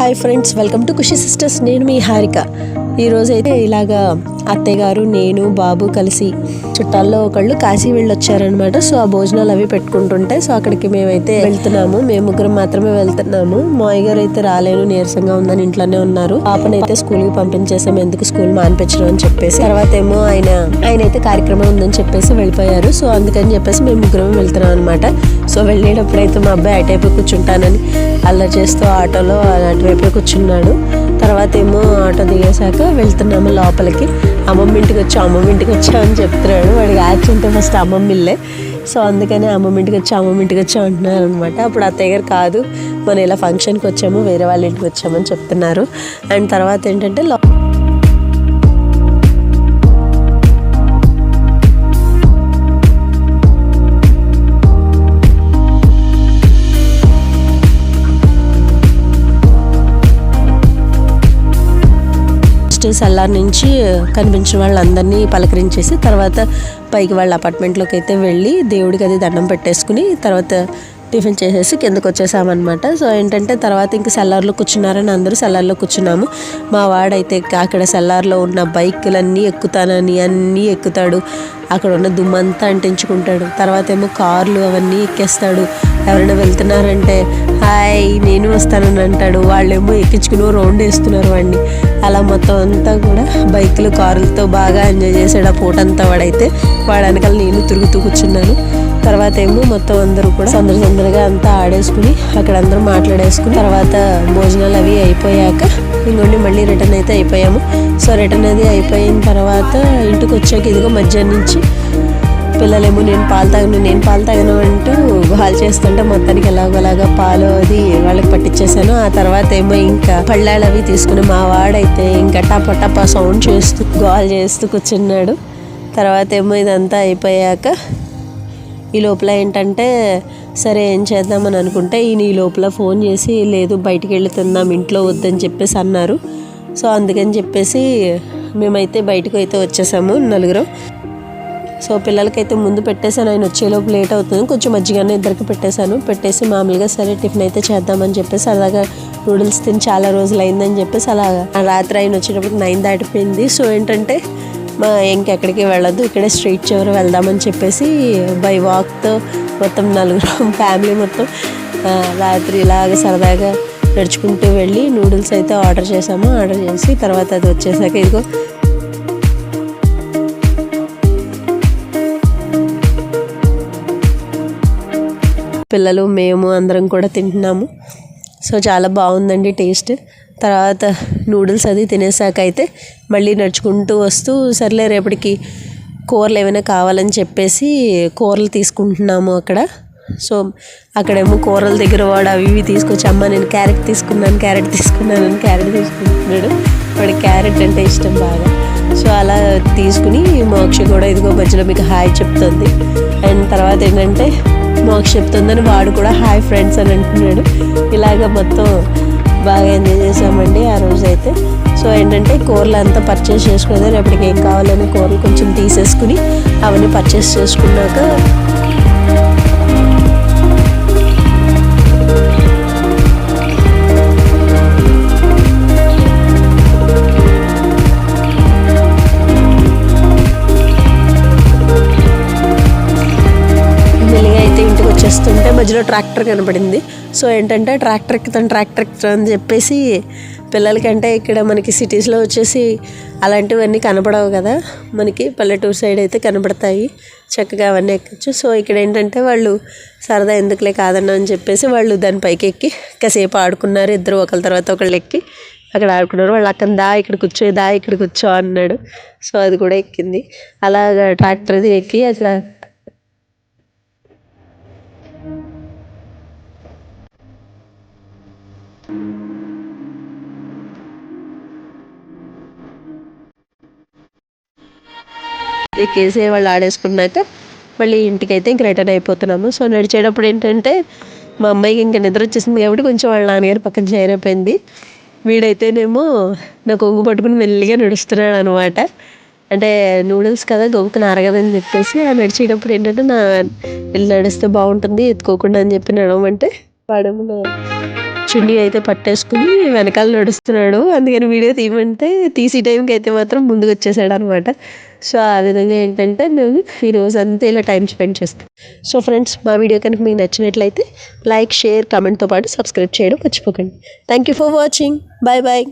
Hi friends welcome to Khushi sisters. నేను మీ హారిక. ఈరోజైతే ఇలాగా అత్తయ్యగారు నేను బాబు కలిసి చుట్టాల్లో ఒకళ్ళు కాశీ వెళ్ళి వచ్చారనమాట సో ఆ భోజనాలు అవి పెట్టుకుంటుంటే సో అక్కడికి మేమైతే వెళ్తున్నాము. మేము ముగ్గురం మాత్రమే వెళ్తున్నాము. మాయ్ గారు అయితే రాలేను నీరసంగా ఉందని ఇంట్లోనే ఉన్నారు. పాపనైతే స్కూల్కి పంపించేసాం ఎందుకు స్కూల్ మానిపించడం అని చెప్పేసి. తర్వాత ఏమో ఆయన ఆయన అయితే కార్యక్రమం ఉందని చెప్పేసి వెళ్ళిపోయారు. సో అందుకని చెప్పేసి మేము ముగ్గురం వెళ్తున్నాం అనమాట సో వెళ్ళేటప్పుడు అయితే మా అబ్బాయి అటైపు కూర్చుంటానని అల్లరి చేస్తూ ఆటోలో అటువైపు కూర్చున్నాడు. తర్వాత ఏమో ఆటో దిగేశాక వెళ్తున్నాము లోపలికి. అమ్మమ్మ ఇంటికి వచ్చా అమ్మమ్మ ఇంటికి వచ్చా అని చెప్తున్నాడు. వాడికి యాక్చువల్తో ఫస్ట్ అమ్మమ్మ ఇల్లే. సో అందుకని అమ్మమ్మ ఇంటికి వచ్చా అమ్మమ్మ ఇంటికి వచ్చా అంటున్నారు అనమాట అప్పుడు అత్తయ్య గారు కాదు మనం ఇలా ఫంక్షన్కి వచ్చాము వేరే వాళ్ళ ఇంటికి వచ్చామని చెప్తున్నారు. అండ్ తర్వాత ఏంటంటే ఫస్ట్ సల్లార్ నుంచి కనిపించిన వాళ్ళందరినీ పలకరించేసి తర్వాత పైకి వాళ్ళ అపార్ట్మెంట్లోకి అయితే వెళ్ళి దేవుడికి అది దండం పెట్టేసుకుని తర్వాత టిఫిన్ చేసేసి కిందకు వచ్చేసామన్నమాట. సో ఏంటంటే తర్వాత ఇంక సెల్లార్లో కూర్చున్నారని అందరూ సెల్లార్లో కూర్చున్నాము. మా వాడైతే అక్కడ సెల్లార్లో ఉన్న బైకులన్నీ ఎక్కుతానని అన్నీ ఎక్కుతాడు. అక్కడ ఉన్న దుమ్మంతా అంటించుకుంటాడు. తర్వాత ఏమో కార్లు అవన్నీ ఎక్కేస్తాడు. ఎవరైనా వెళ్తున్నారంటే హాయ్ నేను వస్తానని అంటాడు. వాళ్ళేమో ఎక్కించుకుని రౌండ్ వేస్తున్నారు వాడిని. అలా మొత్తం అంతా కూడా బైకులు కారులతో బాగా ఎంజాయ్ చేసాడు ఆ పూటంతా వాడైతే. వాడు వెనకాల నేను తిరుగుతూ కూర్చున్నాను. తర్వాత ఏమో మొత్తం అందరూ కూడా సందడి సందడిగా అంతా ఆడేసుకుని అక్కడ అందరూ మాట్లాడేసుకుని తర్వాత భోజనాలు అవి అయిపోయాక ఇంకొండి మళ్ళీ రిటర్న్ అయితే అయిపోయాము. సో రిటర్న్ అది అయిపోయిన తర్వాత ఇంటికి వచ్చాక ఇదిగో మధ్యాహ్నం నుంచి పిల్లలేమో నేను పాలు తాగను నేను పాలు తాగను అంటూ హాల్ చేస్తుంటే మొత్తానికి ఎలాగోలాగా పాలు అది వాళ్ళకి పట్టించేసాను ఆ తర్వాత ఏమో ఇంకా పళ్ళాలు అవి తీసుకుని మా వాడైతే ఇంకా టప టప సౌండ్ చేస్తూ గాల్ చేస్తూ కూర్చున్నాడు. తర్వాత ఏమో ఇదంతా అయిపోయాక ఈ లోపల ఏంటంటే సరే ఏం చేద్దామని అనుకుంటే ఈయన ఈ లోపల ఫోన్ చేసి లేదు బయటికి వెళ్ళి తిందాం ఇంట్లో వద్దని చెప్పేసి అన్నారు. సో అందుకని చెప్పేసి మేమైతే బయటకు అయితే వచ్చేసాము నలుగురం. సో పిల్లలకైతే ముందు పెట్టేశాను ఆయన వచ్చేలోపు లేట్ అవుతుంది. కొంచెం మజ్జిగానే ఇద్దరికి పెట్టేశాను. పెట్టేసి మామూలుగా సరే టిఫిన్ అయితే చేద్దామని చెప్పేసి అలాగా నూడిల్స్ తిని చాలా రోజులు అయిందని చెప్పేసి అలా ఆ రాత్రి ఆయన వచ్చేటప్పుడు నైన్ దాటిపోయింది. సో ఏంటంటే మా ఇంకెక్కడికి వెళ్ళొద్దు ఇక్కడే స్ట్రీట్ చివరి వెళ్దామని చెప్పేసి బై వాక్తో మొత్తం నలుగురు ఫ్యామిలీ మొత్తం రాత్రి ఇలాగ సరదాగా నడుచుకుంటూ వెళ్ళి నూడిల్స్ అయితే ఆర్డర్ చేసాము ఆర్డర్ చేసి తర్వాత అది వచ్చేసాక ఇదిగో. పిల్లలు మేము అందరం కూడా తింటున్నాము. సో చాలా బాగుందండి టేస్ట్. తర్వాత నూడిల్స్ అది తినేసాక అయితే మళ్ళీ నడుచుకుంటూ వస్తూ సర్లే రేపటికి కూరలు ఏమైనా కావాలని చెప్పేసి కూరలు తీసుకుంటున్నాము అక్కడ. సో అక్కడేమో కూరల దగ్గర వాడు అవి ఇవి తీసుకొచ్చి అమ్మ నేను క్యారెట్ తీసుకున్నాను క్యారెట్ తీసుకున్నాను అని క్యారెట్ తీసుకుంటున్నాడు. వాడు క్యారెట్ అంటే ఇష్టం బాగా. సో అలా తీసుకుని మోక్ష కూడా ఇదిగో మధ్యలో మీకు హాయ్ చెప్తుంది. అండ్ తర్వాత ఏంటంటే మోక్ష చెప్తుందని వాడు కూడా హాయ్ ఫ్రెండ్స్ అని అంటున్నాడు. ఇలాగ మొత్తం బాగా ఎంజాయ్ చేసామండి ఆ రోజు అయితే సో ఏంటంటే కూరలు అంతా పర్చేస్ చేసుకునేది రేపటికి ఏం కావాలని కూరలు కొంచెం తీసేసుకుని అవన్నీ పర్చేస్ చేసుకున్నాక మధ్యలో ట్రాక్టర్ కనపడింది. సో ఏంటంటే ట్రాక్టర్ ఎక్కుతాను ట్రాక్టర్ ఎక్కుతాను అని చెప్పేసి పిల్లలకంటే ఇక్కడ మనకి సిటీస్లో వచ్చేసి అలాంటివన్నీ కనపడవు కదా. మనకి పల్లెటూరు సైడ్ అయితే కనపడతాయి. చక్కగా అవన్నీ ఎక్కచ్చు. సో ఇక్కడ ఏంటంటే వాళ్ళు సరదా ఎందుకులే కాదన్నా అని చెప్పేసి వాళ్ళు దాని పైకి ఎక్కి కాసేపు ఆడుకున్నారు. ఇద్దరు ఒకళ్ళ తర్వాత ఒకళ్ళు ఎక్కి అక్కడ ఆడుకున్నారు. వాళ్ళు అక్కడ దా ఇక్కడ కూర్చో దా ఇక్కడ కూర్చో అన్నాడు. సో అది కూడా ఎక్కింది. అలాగా ట్రాక్టర్ది ఎక్కి అట్లా ఎక్కేసి వాళ్ళు ఆడేసుకున్నాక మళ్ళీ ఇంటికైతే ఇంక రిటర్న్ అయిపోతున్నాము. సో నడిచేటప్పుడు ఏంటంటే మా అమ్మాయికి ఇంకా నిద్ర వచ్చేసింది కాబట్టి కొంచెం వాళ్ళ నాన్నగారు పక్కన చేరైపోయింది. వీడైతేనేమో నా కొంగు పట్టుకుని మెల్లిగా నడుస్తున్నాడు అనమాట అంటే నూడిల్స్ కదా గొప్పకు నారగదని చెప్పేసి ఆ నడిచేటప్పుడు ఏంటంటే నా వెళ్ళి నడిస్తే బాగుంటుంది ఎత్తుకోకుండా అని చెప్పి నడవమంటే వాడేమో చున్నీ అయితే పట్టేసుకుని వెనకాల నడుస్తున్నాడు. అందుకని వీడియో తీయమంటే తీసి టైంకి అయితే మాత్రం ముందుకు వచ్చేసాడు అనమాట సో ఆ విధంగా ఏంటంటే నేను ఈరోజు అంతా ఇలా టైం స్పెండ్ చేస్తాను సో ఫ్రెండ్స్ మా వీడియో కనుక మీకు నచ్చినట్లయితే లైక్ షేర్ కామెంట్తో పాటు సబ్స్క్రైబ్ చేయడం మర్చిపోకండి. Thank you for watching. Bye bye.